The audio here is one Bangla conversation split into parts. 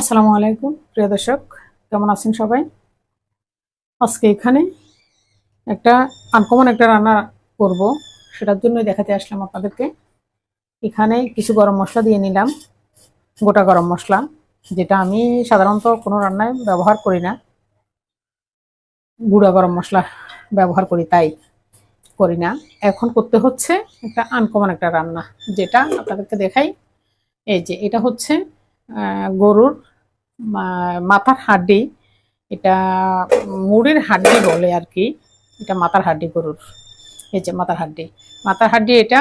আসসালামু আলাইকুম, প্রিয় দর্শক, কেমন আছেন সবাই? আজকে এখানে একটা আনকমন একটা রান্না করব, সেটার জন্য দেখাতে আসলাম আপনাদেরকে। এখানে কিছু গরম মশলা দিয়ে নিলাম, গোটা গরম মশলা, যেটা আমি সাধারণত কোনো রান্নায় ব্যবহার করি না। গুঁড়া গরম মশলা ব্যবহার করি, তাই করি না। এখন করতে হচ্ছে একটা আনকমন একটা রান্না, যেটা আপনাদেরকে দেখাই। এই যে, এটা হচ্ছে গরুর মাথার হাড্ডি, এটা মুড়ির হাড্ডি বলে আর কি, এটা মাথার হাড্ডি গরুর, এই যে মাথার হাড্ডি। মাথার হাড্ডি এটা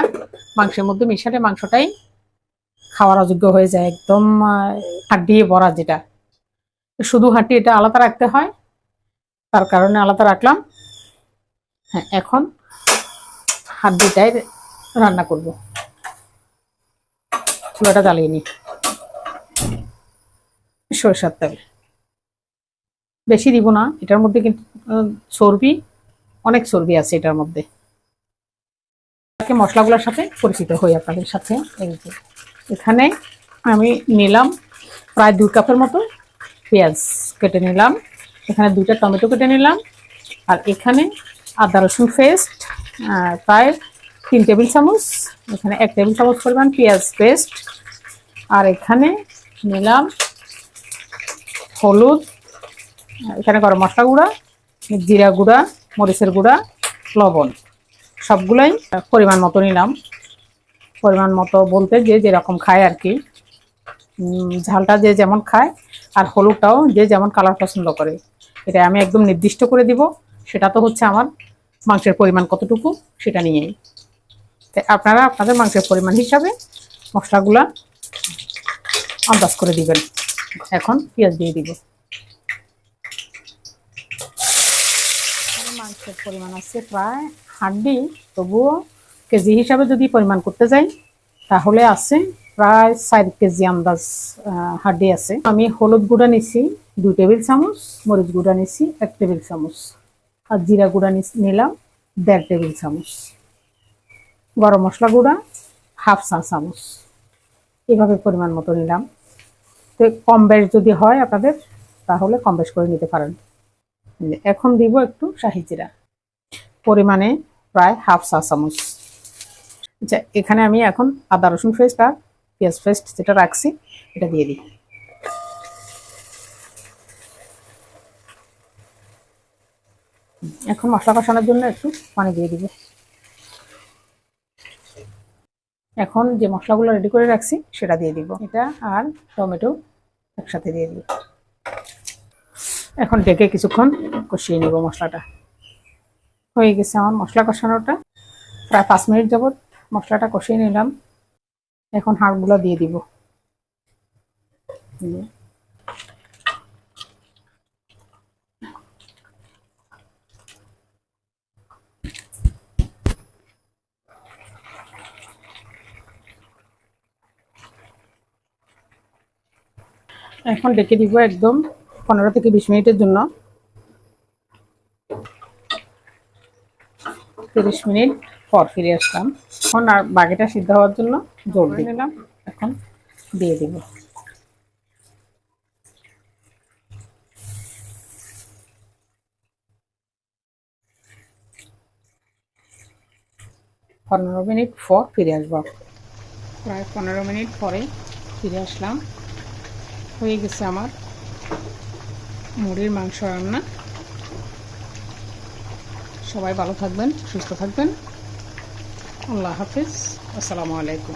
মাংসের মধ্যে মিশালে মাংসটাই খাওয়ার অযোগ্য হয়ে যায়, একদম হাড্ডি ভরা যেটা। শুধু হাড্ডি এটা আলাদা রাখতে হয়, তার কারণে আলাদা রাখলাম। হ্যাঁ এখন হাড্ডিটাই রান্না করব। চুলাটা জ্বালিয়ে নিই। সরষের তেল। বেশি দিব না, এটার মধ্যে কিন্তু চর্বি, অনেক চর্বি আছে এটার মধ্যে। মশলাগুলোর সাথে পরিচিত হই আপনাদের সাথে। এই যে, এখানে আমি নিলাম প্রায় দুই কাপের মতো পেঁয়াজ কেটে নিলাম। এখানে দুইটা টমেটো কেটে নিলাম। আর এখানে আদা, রসুন পেস্ট প্রায় তিন টেবিল চামচ, এখানে এক টেবিল চামচ পরিমাণ পেঁয়াজ পেস্ট। আর এখানে নিলাম হলুদ, এখানে গরম মশলা গুঁড়া, জিরা গুঁড়া, মরিচের গুঁড়া, লবণ। সবগুলাই পরিমাণ মতো নিলাম। পরিমাণ মতো বলতে যে যেরকম খায় আর কি। ঝালটা যে যেমন খায় আর হলুদটাও যে যেমন কালার পছন্দ করে। এটা আমি একদম নির্দিষ্ট করে দিব। সেটা তো হচ্ছে আমার মাংসের পরিমাণ কতটুকু সেটা নিয়েই। তাই আপনারা আপনাদের মাংসের পরিমাণ হিসাবে মশলাগুলা আন্দাজ করে দিবেন। এখন পেঁয়াজ দিয়ে দিব। মাংসের পরিমাণ আছে প্রায় হাড্ডি, তবুও কেজি হিসাবে যদি পরিমাণ করতে যাই, তাহলে আছে প্রায় চার কেজি আন্দাজ হাড্ডি আছে। আমি হলুদ গুঁড়া নিছি দুই টেবিল চামচ, মরিচ গুঁড়া নিছি এক টেবিল চামচ, আর জিরা গুঁড়া নিলাম দেড় টেবিল চামচ। গরম মশলা গুঁড়া হাফ চা চামচ। এভাবে পরিমাণ মতো নিলাম। কম বেশ যদি হয় আপনাদের, তাহলে কম বেশ করে নিতে পারেন। এখন দিব একটু শাহি জিরা। পরিমাণে প্রায় হাফ চা চামচ। আচ্ছা এখানে আমি এখন আদা, রসুন পেস্ট আর পেঁয়াজ পেস্ট যেটা রাখছি, এটা দিয়ে দিই। এখন মশলা কষানোর জন্য একটু পানি দিয়ে দিব। এখন যে মশলাগুলো রেডি করে রাখছি, সেটা দিয়ে দিব। এটা আর টমেটো একসাথে দিয়ে দিই। এখন ডেকে কিছুক্ষণ কষিয়ে নিব মশলাটা। হয়ে গেছে আমার মশলা কষানোটা। প্রায় পাঁচ মিনিট যাবৎ মশলাটা কষিয়ে নিলাম। এখন হাড়গুলো দিয়ে দিব। এই এখন ডেকে দিব একদম পনেরো থেকে বিশ মিনিটের জন্য। তিরিশ মিনিট পর ফিরে আসলাম। এখন আর বাকিটা সিদ্ধ হওয়ার জন্য জল দিয়ে নিলাম। এখন দিয়ে দিব। পনেরো মিনিট পর ফিরে আসব। প্রায় পনেরো মিনিট পরে ফিরে আসলাম। হয়ে গেছে আমার মুড়ির মাংস রান্না। সবাই ভালো থাকবেন, সুস্থ থাকবেন। আল্লাহ হাফিজ। আসসালামু আলাইকুম।